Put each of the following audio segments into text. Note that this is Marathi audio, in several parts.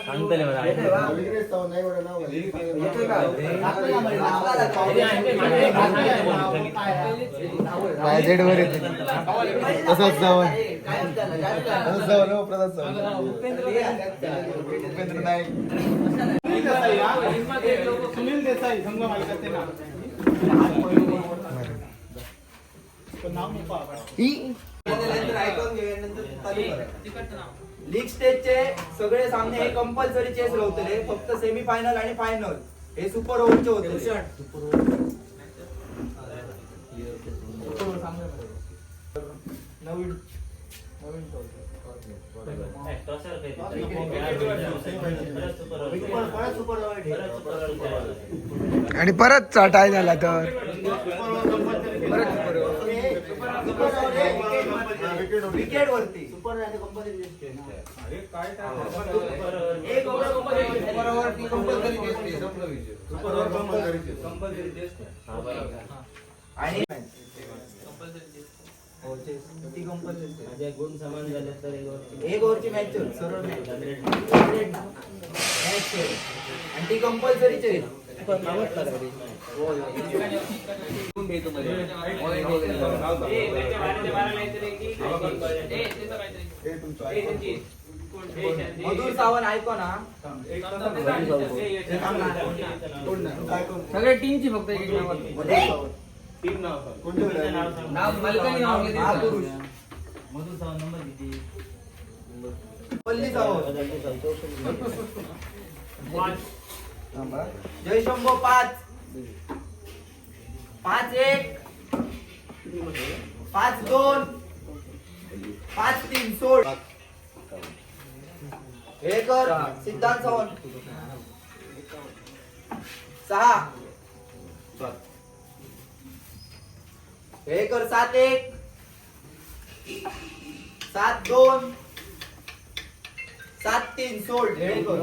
सांगतले वर येते तसंच जाऊन तसंच जाऊन हो, प्रसाद जाऊन उपेंद्र नाईक सुनील देसाई समजा मालकाचे असते ना नाव नको लीग स्टेजचे सगळे सामने हे कंपल्सरी चेस होतले फक्त सेमी फायनल आणि फायनल हे सुपर ओव्हरचे होते नवीन. नवीन आणि परत टाय झाला तर? आणि हो. माझे गुण समान झाले तर एक वरती एक ओव्हरची मॅच सरळ मॅच मॅच आणि ती कंपल्सरी चेस मधुर सावंत ऐको ना. सगळ्या टीमची फक्त एक नाव नाव मालकाने नाव घेतले महापुरुष मधुर सावंत नंबर किती? पल्ली सावंत जय शंभो पाच. पाच एक. पाच दोन. पाच तीन सोड. हे कर. सिद्धांत सावंत सहा. हे कर सात एक. सात दोन. सात तीन सोड. हे कर.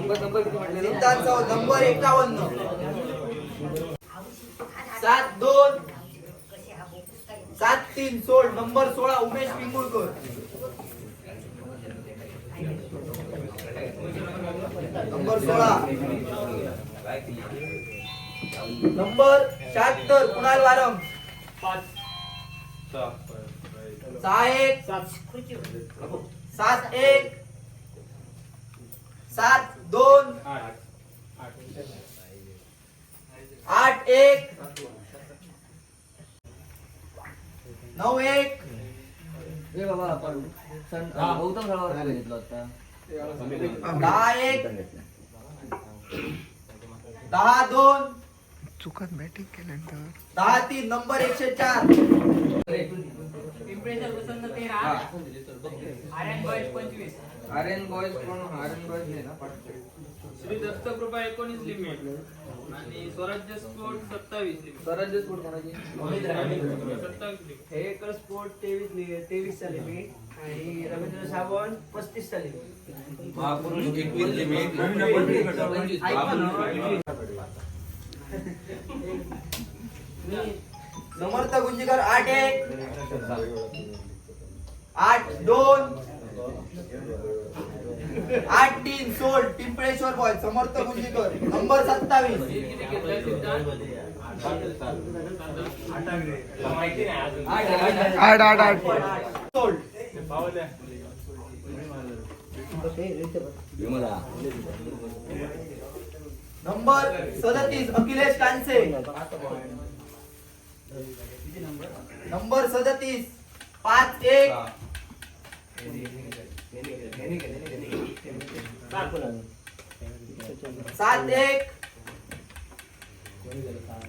सिद्धांत नंबर एकावन्न. सात दोन. सात तीन सोड. नंबर सोळा उमेश पिंगुळकर. नंबर सोळा. नंबर शहात्तर कुणाल वारम सहा एक. सात एक. सात दोन. आठ एक. नऊ एक. ए बाबा आपण सण- गौतम सरावर घेतलं होता. दहा एक. दहा दोन. चुकत बॅटिंग केल्यानंतर. दहा तीन नंबर एकशे चार. आर्यन बॉयज कोण आर्यन बॉयज नाही ना पाठवतो. श्री दत्तकृपा एकोणीस लिमिट आणि स्वराज्य स्पोर्ट सत्तावीस लिमिट. स्वराज्य स्पोर्ट कोणाची? सत्तावीस लिमिट. हे एकर स्पोर्ट तेवीस तेवीसचा लिमिट आणि रवींद्र सावंत पस्तीसचा लिमिट. समर्थ गुंजीकर आठ एक. आठ दोन. आठ तीन. सोड. पिंपळेश्वर बॉय समर्थ गुंजीकर. नंबर सत्तावीस. आठ आठ आठ. सोड. नंबर सदतीस अखिलेश कांसे नंबर सदतीस पाच एक. सात एक.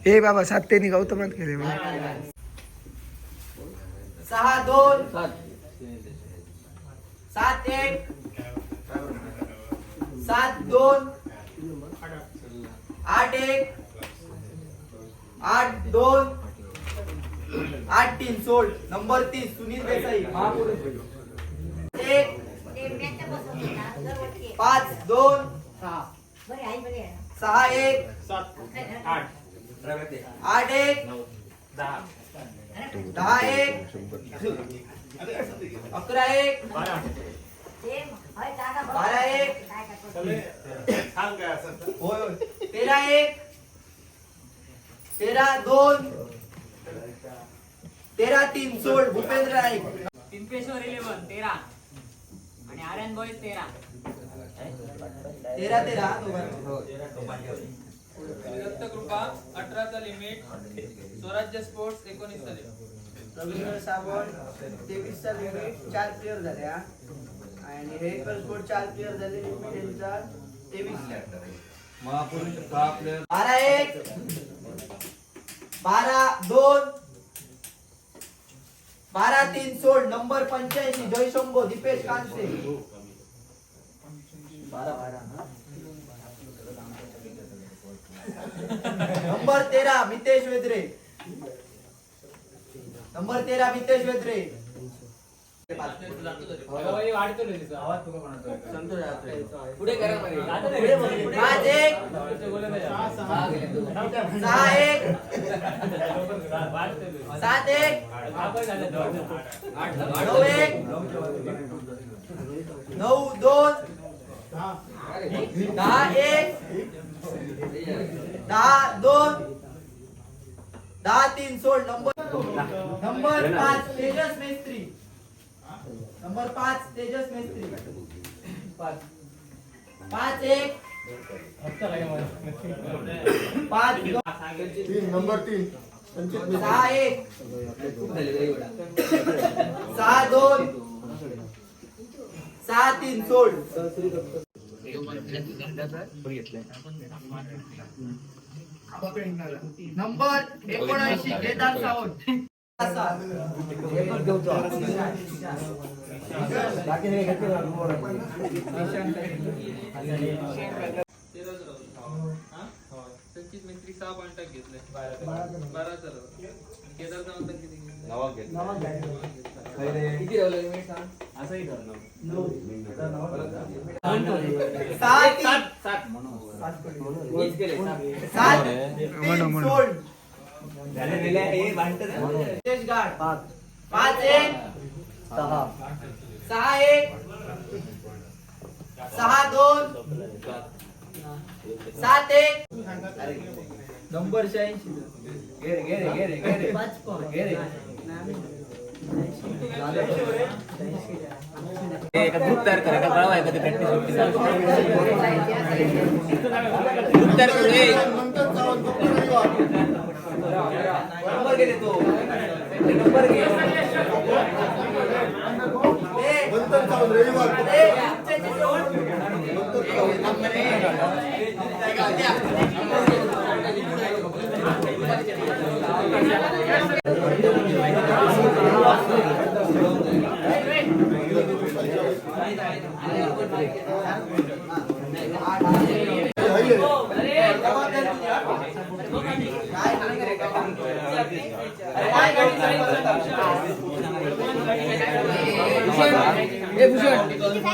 ए बाबा सात केले. मग सहा दोन. सात सात एक. सात दोन. आठ एक आठ दोन आठ तीन सोड. नंबर तीन सुनील देसाई. महापुरुष एक पाच दोन सहा. सहा एक आठ आठ एक दहा एक अकरा एक बारा एक. होय होय. तेरा एक. तेरा दोन. तेरा तीन सोड भूपेंद्र नाईक पिंपेश्वर इलेव्हन तेरा. आणि आर्यन बॉईज तेरा. तेरा तेरा. दोघांचे. दत्तकृपा अठराचा लिमिट स्वराज्य स्पोर्ट्स एकोणीसचा लिमिट रवींद्र साबण तेवीसचा लिमिट चार प्लेअर झाल्या. आणि हेकर स्कोर चार प्लेअर झाले यांचा. तेवीस बारा एक. बारा दोन. बारा तीन सोड. नंबर पंच्याऐंशी जयशंभो दीपेश कांसे. नंबर तेरा मितेश वेद्रे. नंबर तेरा मितेश वेद्रे. पुढे करा सहा एक सात एक नऊ एक नऊ दोन दहा एक दहा दोन दहा तीन सोड नंबर नंबर पाच तेजस मेस्त्री. नंबर पाच तेजस मेस्त्री. पाच. एक. पाच. तीन नंबर तीन. संचित सहा एक. सहा दोन. सहा तीन सोड. नंबर एकोणऐंशी केदार सावंत. संचित मैत्री सहा पॉईंट घेतले बारा सर्व केदारचा नंतर किती घेतले किती ठेवलं लिमिट सांग सहा तीन मीच केले सात. सात पाच. एक. सहा. एक. सहा दोन. सात एक. नंबर शहाऐंशी. ग्रुप तयार करा का कळवा एखादी प्रॅक्टिस ग्रुप तयार करू. नंबर घे देतो नंबर घे रविवार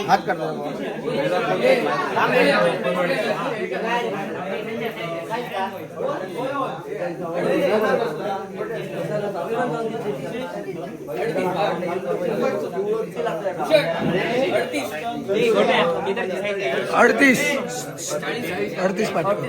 हाथ कर अड़तीस। अड़तीस पार्टी।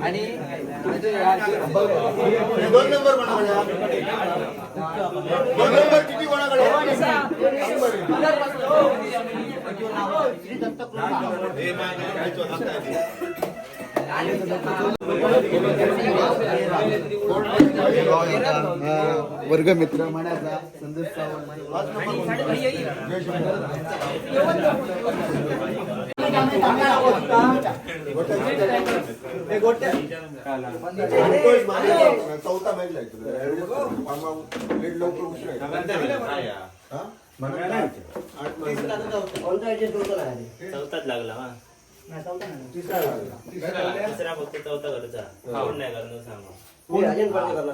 आणि दोन नंबर दोन नंबर किती कोणाकडे काय वर्ग मित्र म्हणायचा संदेश चौथा मॅच लवकर उशीर चौथाच लागला तिसरा फक्त चौथा घरचा कोण नाही करणार सांगा अगं,